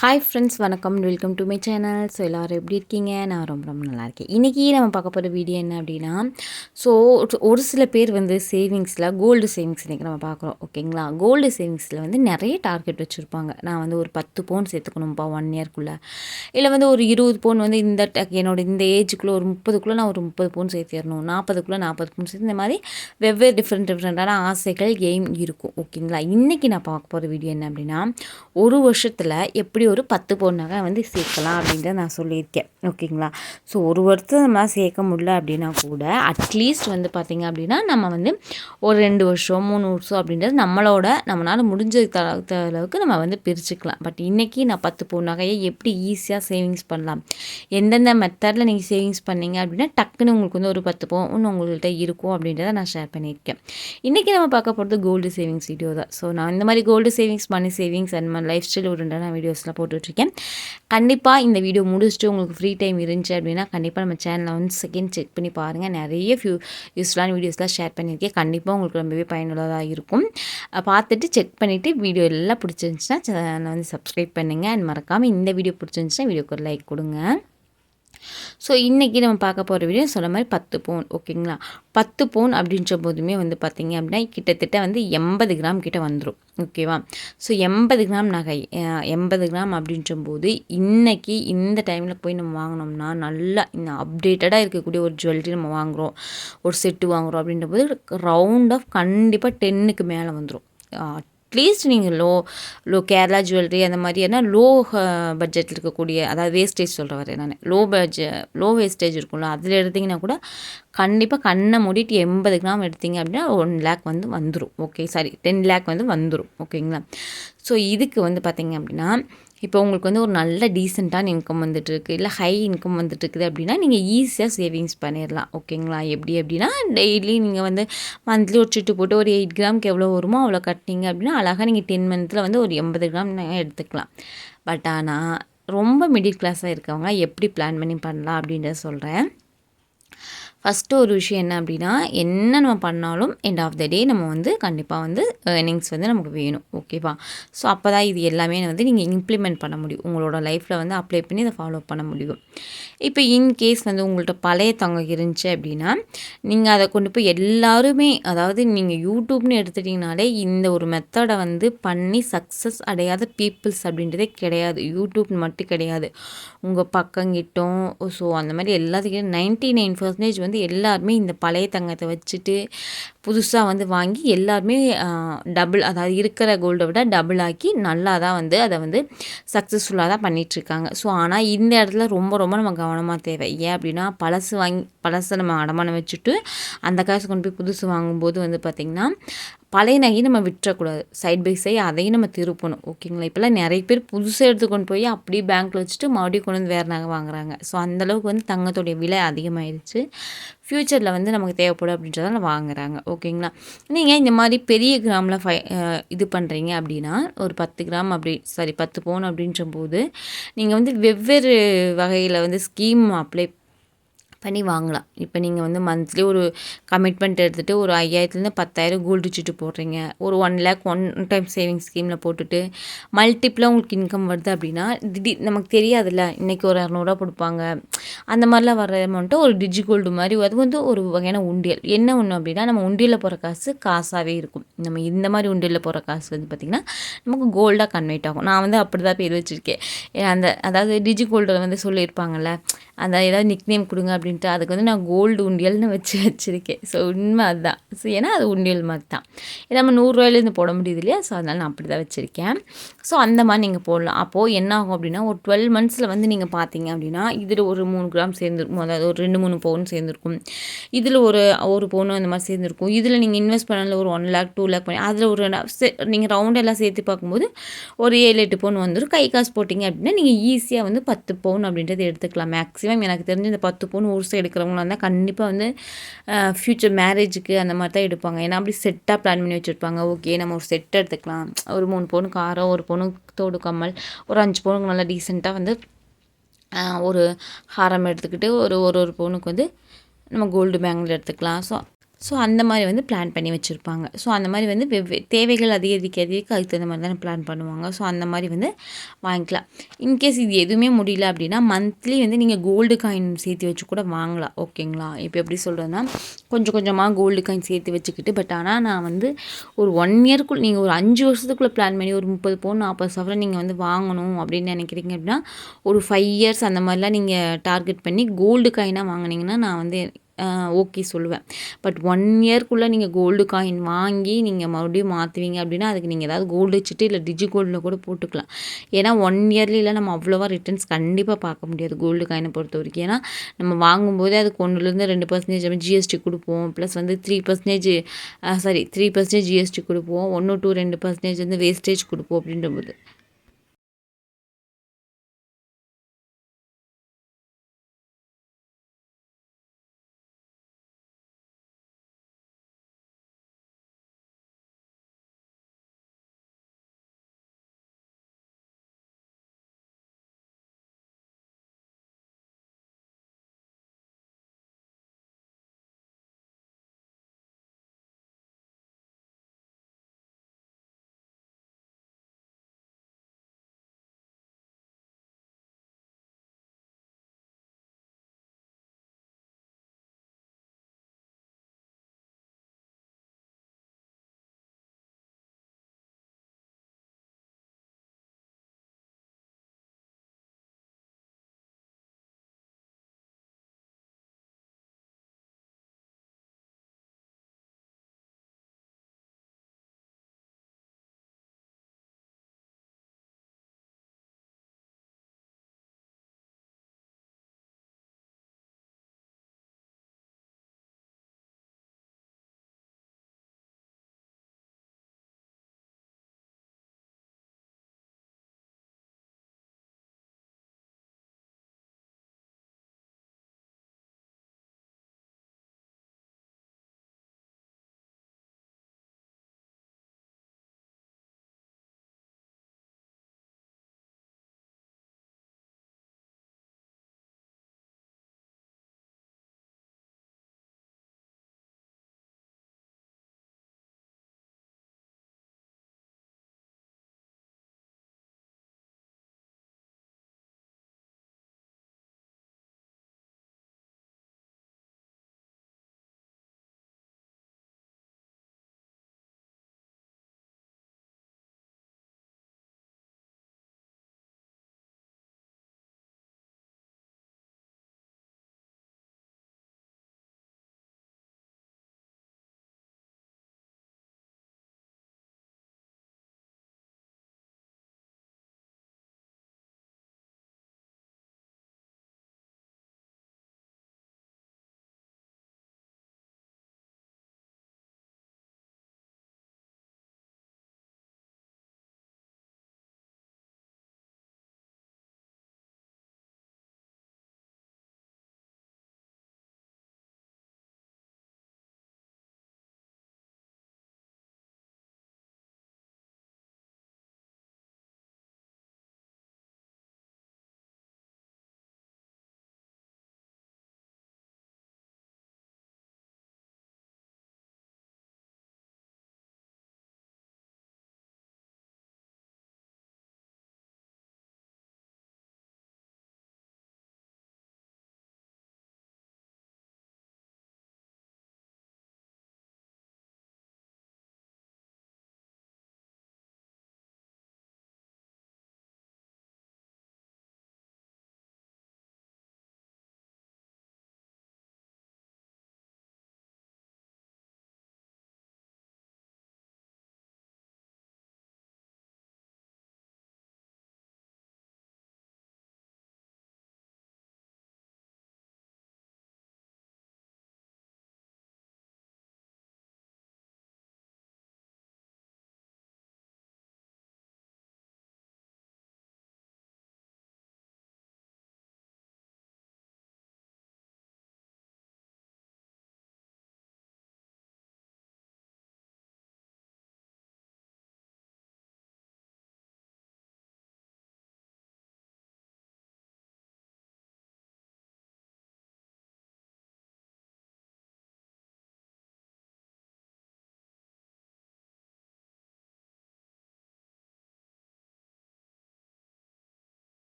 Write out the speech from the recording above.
Hi friends வணக்கம். Welcome to my channel so எல்லோரும் எப்படி இருக்கீங்க? நான் ரொம்ப ரொம்ப நல்லா இருக்கேன் இன்றைக்கி நம்ம பார்க்க போகிற வீடியோ என்ன அப்படின்னா ஸோ ஒரு சில பேர் வந்து சேவிங்ஸில் கோல்டு சேவிங்ஸ் இன்றைக்கி நம்ம பார்க்குறோம். ஓகேங்களா கோல்டு சேவிங்ஸில் வந்து நிறைய டார்கெட் வச்சுருப்பாங்க. நான் வந்து ஒரு பத்து பவுன் சேர்த்துக்கணும்ப்பா ஒன் இயர்க்குள்ளே இல்லை வந்து ஒரு இருபது பவுன் வந்து இந்த என்னோட இந்த ஏஜுக்குள்ளே ஒரு முப்பதுக்குள்ளே நான் ஒரு முப்பது பவுன் சேர்த்திடணும். நாற்பதுக்குள்ளே நாற்பது பவுன் சேர்த்து இந்த மாதிரி வெவ்வேறு டிஃப்ரெண்ட் டிஃப்ரெண்ட்டான ஆசைகள் எய்ம் இருக்கும். ஓகேங்களா இன்றைக்கி நான் பார்க்க போகிற வீடியோ என்ன அப்படின்னா ஒரு வருஷத்தில் எப்படி ஒரு பத்து பவுன் நகை வந்து சேர்க்கலாம் அப்படின்றத நான் சொல்லியிருக்கேன். ஓகேங்களா? ஸோ ஒரு வருஷம் நம்ம சேர்க்க முடியல அப்படின்னா கூட அட்லீஸ்ட் வந்து பார்த்திங்க அப்படின்னா நம்ம வந்து ஒரு ரெண்டு வருஷம் மூணு வருஷம் அப்படின்றது நம்மளோட நம்மளால் முடிஞ்ச அளவுக்கு நம்ம வந்து பிரிச்சுக்கலாம். பட் இன்றைக்கி நான் பத்து பவுன் நகையை எப்படி ஈஸியாக சேவிங்ஸ் பண்ணலாம்? எந்தெந்த மெத்தடில் நீங்கள் சேவிங்ஸ் பண்ணீங்க அப்படின்னா டக்குன்னு உங்களுக்கு வந்து ஒரு பத்து பவுன் உங்கள்கிட்ட இருக்கும் அப்படின்றத நான் ஷேர் பண்ணியிருக்கேன். இன்றைக்கி நம்ம பார்க்க போகிறது கோல்டு சேவிங்ஸ் வீடியோ தான். ஸோ நான் இந்த மாதிரி gold savings money savings and lifestyle உண்டான வீடியோஸ் பாக்ஸில் போட்டுட்ருக்கேன். கண்டிப்பாக இந்த வீடியோ முடிச்சுட்டு உங்களுக்கு ஃப்ரீ டைம் இருந்துச்சு அப்படின்னா கண்டிப்பாக நம்ம சேனலை வந்து செகண்ட் செக் பண்ணி பாருங்கள் நிறைய ஃபியூ யூஸ்ஃபுல்லான வீடியோஸ்லாம் ஷேர் பண்ணியிருக்கேன். கண்டிப்பாக உங்களுக்கு ரொம்பவே பயனுள்ளதாக இருக்கும். பார்த்துட்டு செக் பண்ணிவிட்டு வீடியோ எல்லாம் பிடிச்சிருந்துச்சுன்னா சேனலை வந்து சப்ஸ்கிரைப் பண்ணுங்கள் அண்ட் மறக்காமல் இந்த வீடியோ பிடிச்சிருந்துச்சுன்னா வீடியோக்கு ஒரு லைக் கொடுங்க. ஸோ இன்றைக்கி நம்ம பார்க்க போகிற வீடியோ சொன்ன மாதிரி பத்து பவுன் ஓகேங்களா பத்து பவுன் அப்படின்ற போதுமே வந்து பார்த்திங்க அப்படின்னா கிட்டத்தட்ட வந்து எண்பது கிராம் கிட்ட வந்துடும் ஓகேவா ஸோ எண்பது கிராம் நகை எண்பது கிராம் அப்படின்ற போது இன்றைக்கி இந்த டைமில் போய் நம்ம வாங்கினோம்னா நல்லா இந்த அப்டேட்டடாக இருக்கக்கூடிய ஒரு ஜுவல்லரி நம்ம வாங்குகிறோம் ஒரு செட்டு வாங்குகிறோம் அப்படின்ற போது ரவுண்ட் ஆஃப் கண்டிப்பாக டென்னுக்கு மேலே வந்துடும் அட்லீஸ்ட் நீங்கள் லோ லோ கேரளா ஜுவல்லரி அந்த மாதிரி லோ பட்ஜெட்டில் இருக்கக்கூடிய அதாவது வேஸ்டேஜ் சொல்கிற வரேன் நான் லோ பட்ஜெட் லோ வேஸ்டேஜ் இருக்கும்ல அதில் எடுத்திங்கன்னா கூட கண்டிப்பாக கண்ணை மூடிட்டு எண்பது கிராம் எடுத்தீங்க அப்படின்னா ஒன் லேக் வந்து வந்துடும் ஓகே சாரி டென் லேக் வந்து வந்துடும் ஓகேங்களா ஸோ இதுக்கு வந்து பார்த்திங்க அப்படின்னா இப்போ உங்களுக்கு வந்து ஒரு நல்ல டீசெண்டான இன்கம் வந்துட்டுருக்கு இல்லை ஹை இன்கம் வந்துட்டுருக்குது அப்படின்னா நீங்கள் ஈஸியாக சேவிங்ஸ் பண்ணிடலாம் ஓகேங்களா எப்படி அப்படின்னா டெய்லி நீங்கள் வந்து மந்த்லி ஒரு சிட்டு போட்டு ஒரு எயிட் கிராமுக்கு எவ்வளோ வருமோ அவ்வளோ கட்டினீங்க அப்படின்னா அழகாக நீங்கள் டென் மந்த்தில் வந்து ஒரு எண்பது கிராம் எடுத்துக்கலாம். பட் ஆனால் ரொம்ப மிடில் கிளாஸாக இருக்கவங்க எப்படி பிளான் பண்ணி பண்ணலாம் அப்படின்றத சொல்கிறேன் ஃபஸ்ட்டு ஒரு விஷயம் என்ன அப்படின்னா என்ன நம்ம பண்ணாலும் எண்ட் ஆஃப் த டே நம்ம வந்து கண்டிப்பாக வந்து ஏர்னிங்ஸ் வந்து நமக்கு வேணும். ஓகேவா ஸோ அப்போ தான் இது எல்லாமே வந்து நீங்கள் இம்ப்ளிமெண்ட் பண்ண முடியும். உங்களோட லைஃப்பில் வந்து அப்ளை பண்ணி அதை ஃபாலோ பண்ண முடியும். இப்போ இன்கேஸ் வந்து உங்கள்கிட்ட பழைய தங்கம் இருந்துச்சு அப்படின்னா நீங்கள் அதை கொண்டு போய் எல்லாருமே அதாவது நீங்கள் யூடியூப்னு எடுத்துட்டிங்கனாலே இந்த ஒரு மெத்தடை வந்து பண்ணி சக்ஸஸ் அடையாத பீப்புள்ஸ் அப்படின்றதே கிடையாது. யூடியூப் மட்டும் கிடையாது. உங்கள் பக்கங்கிட்டும் ஸோ அந்த மாதிரி எல்லாத்துக்கும் நைன்ட்டி நைன் பர்சன்டேஜ் வந்து எல்லாருமே இந்த பழைய தங்கத்தை வச்சுட்டு புதுசாக வந்து வாங்கி எல்லாருமே டபுள் அதாவது இருக்கிற கோல்டை விட டபுள் ஆக்கி நல்லா தான் வந்து அதை வந்து சக்ஸஸ்ஃபுல்லாக தான் பண்ணிகிட்ருக்காங்க ஸோ ஆனால் இந்த இடத்துல ரொம்ப ரொம்ப நம்ம கவனமாக தேவை. ஏன் அப்படின்னா பழசு வாங்கி பழசை நம்ம அடமானம் வச்சுட்டு அந்த காசு கொண்டு போய் புதுசு வாங்கும்போது வந்து பார்த்திங்கன்னா பழைய நகையை நம்ம விட்டுறக்கூடாது. சைட் பை சைட் அதையும் நம்ம திருப்பணும். ஓகேங்களா இப்போல்லாம் நிறைய பேர் புதுசாக எடுத்து கொண்டு போய் அப்படியே பேங்க்கில் வச்சுட்டு மறுபடியும் கொண்டு வந்து வேறு நகை வாங்குறாங்க. ஸோ அந்தளவுக்கு வந்து தங்கத்துடைய விலை அதிகமாகிடுச்சு ஃப்யூச்சரில் வந்து நமக்கு தேவைப்படும் அப்படின்றதால வாங்குறாங்க. ஓகேங்களா? நீங்கள் இந்த மாதிரி பெரிய கிராமில் ஃபை இது பண்ணுறீங்க அப்படின்னா ஒரு பத்து கிராம் அப்படி சாரி பத்து பவுன் அப்படின்ற போது நீங்கள் வந்து வெவ்வேறு வகையில் வந்து ஸ்கீம் அப்ளை பண்ணி வாங்கலாம். இப்போ நீங்கள் வந்து மந்த்லி ஒரு கமிட்மெண்ட் எடுத்துகிட்டு ஒரு ஐயாயிரத்துலேருந்து பத்தாயிரம் கோல்டு சீட்டு போடுறீங்க. ஒரு one lakh one time saving ஸ்கீமில் போட்டுட்டு மல்டிப்பிளாக உங்களுக்கு இன்கம் வருது அப்படின்னா திடீர் நமக்கு தெரியாதுல்ல. இன்றைக்கி ஒரு இரநூறுவா கொடுப்பாங்க. அந்த மாதிரிலாம் வர அமௌண்ட்டு ஒரு டிஜி கோல்டு மாதிரி அது வந்து ஒரு வகையான உண்டியல். என்ன ஒன்று அப்படின்னா நம்ம உண்டியலில் போகிற காசு காசாகவே இருக்கும். நம்ம இந்த மாதிரி உண்டியலில் போகிற காசு வந்து பார்த்திங்கன்னா நமக்கு கோல்டாக கன்வெர்ட் ஆகும். நான் வந்து அப்படி தான் பேர் வச்சுருக்கேன். அந்த அதாவது டிஜி கோல்டில் வந்து சொல்லியிருப்பாங்கள்ல அந்த ஏதாவது நிக் நேம் கொடுங்க அப்படின்ட்டு அதுக்கு வந்து நான் கோல்டு உண்டியல்னு வச்சு வச்சுருக்கேன். ஸோ உண்மை அதுதான். ஸோ ஏன்னா அது உண்டியல் மாதிரி தான். நம்ம நூறுரூவாயிலேருந்து போட முடியுது இல்லையா? ஸோ அதனால் நான் அப்படி தான் வச்சுருக்கேன். ஸோ அந்த மாதிரி நீங்கள் போடலாம். அப்போது என்ன ஆகும் அப்படின்னா ஒரு டுவெல் மந்த்ஸில் வந்து நீங்கள் பார்த்தீங்க அப்படின்னா இதில் ஒரு மூணு கிராம் சேர்ந்துருக்கும். அதாவது ஒரு ரெண்டு மூணு பவுன் சேர்ந்துருக்கும். இதில் ஒரு ஒரு பவுன் அந்த மாதிரி சேர்ந்துருக்கும். இதில் நீங்கள் இன்வெஸ்ட் பண்ணல ஒரு ஒன் லேக் டூ லேக் பண்ணி அதில் ஒரு நீங்கள் ரவுண்ட் எல்லாம் சேர்த்து பார்க்கும்போது ஒரு ஏழு எட்டு பவுன் வந்துடும் கை காசு போட்டிங்க அப்படின்னா நீங்கள் ஈஸியாக வந்து பத்து பவுன் அப்படின்றது எடுத்துக்கலாம். மேக்ஸிமம் எனக்கு தெரிஞ்சு இந்த பத்து பவுன் கோர்ஸ் சைடு இருந்தால் கண்டிப்பாக வந்து ஃப்யூச்சர் மேரேஜுக்கு அந்த மாதிரி தான் எடுப்பாங்க. ஏன்னா அப்படி செட்டாக பிளான் பண்ணி வச்சுருப்பாங்க. ஓகே நம்ம ஒரு செட் எடுத்துக்கலாம். ஒரு மூணு பவுனு காரம் ஒரு பவுனு தோடு கம்மல் ஒரு அஞ்சு பவுனுக்கு நல்லா டீசெண்டாக வந்து ஒரு ஹாரம் எடுத்துக்கிட்டு ஒரு ஒரு ஒரு பவுனுக்கு வந்து நம்ம கோல்டு பேங்கில் எடுத்துக்கலாம். ஸோ ஸோ அந்த மாதிரி வந்து பிளான் பண்ணி வச்சுருப்பாங்க. ஸோ அந்த மாதிரி வந்து வெவ்வே தேவைகள் அதிகரிக்க அதிகரிக்க அதுக்கு தகுந்த மாதிரி தானே பிளான் பண்ணுவாங்க. ஸோ அந்த மாதிரி வந்து வாங்கிக்கலாம். இன்கேஸ் இது எதுவுமே முடியல அப்படின்னா மந்த்லி வந்து நீங்கள் கோல்டு காயின் சேர்த்து வச்சு கூட வாங்கலாம். ஓகேங்களா இப்போ எப்படி சொல்கிறதுனா கொஞ்சம் கொஞ்சமாக கோல்டு காயின் சேர்த்து வச்சுக்கிட்டு பட் ஆனால் நான் வந்து ஒரு ஒன் இயர்க்குள்ளே நீங்கள் ஒரு அஞ்சு வருஷத்துக்குள்ளே பிளான் பண்ணி ஒரு முப்பது பவுன் நாற்பது சவரம் நீங்கள் வந்து வாங்கணும் அப்படின்னு நினைக்கிறீங்க அப்படின்னா ஒரு ஃபைவ் இயர்ஸ் அந்த மாதிரிலாம் நீங்கள் டார்கெட் பண்ணி கோல்டு காயினாக வாங்கினீங்கன்னா நான் வந்து ஓகே சொல்லுவேன். பட் ஒன் இயர்க்குள்ளே நீங்கள் கோல்டு காயின் வாங்கி நீங்கள் மறுபடியும் மாற்றுவீங்க அப்படின்னா அதுக்கு நீங்கள் ஏதாவது கோல்டு வச்சுட்டு இல்லை டிஜி கோல்டில் கூட போட்டுக்கலாம். ஏன்னா ஒன் இயர்லியில் நம்ம அவ்வளோவா ரிட்டர்ன்ஸ் கண்டிப்பாக பார்க்க முடியாது கோல்டு காயினை பொறுத்த வரைக்கும் ஏன்னா நம்ம வாங்கும்போதே அதுக்கு ஒன்றுலேருந்து ரெண்டு பர்சன்டேஜ் ஜிஎஸ்டி கொடுப்போம். ப்ளஸ் வந்து three percentage sorry three percentage GST கொடுப்போம். ஒன்று டூ ரெண்டு பர்சன்டேஜ் வந்து வேஸ்டேஜ் கொடுப்போம் அப்படின்ற போது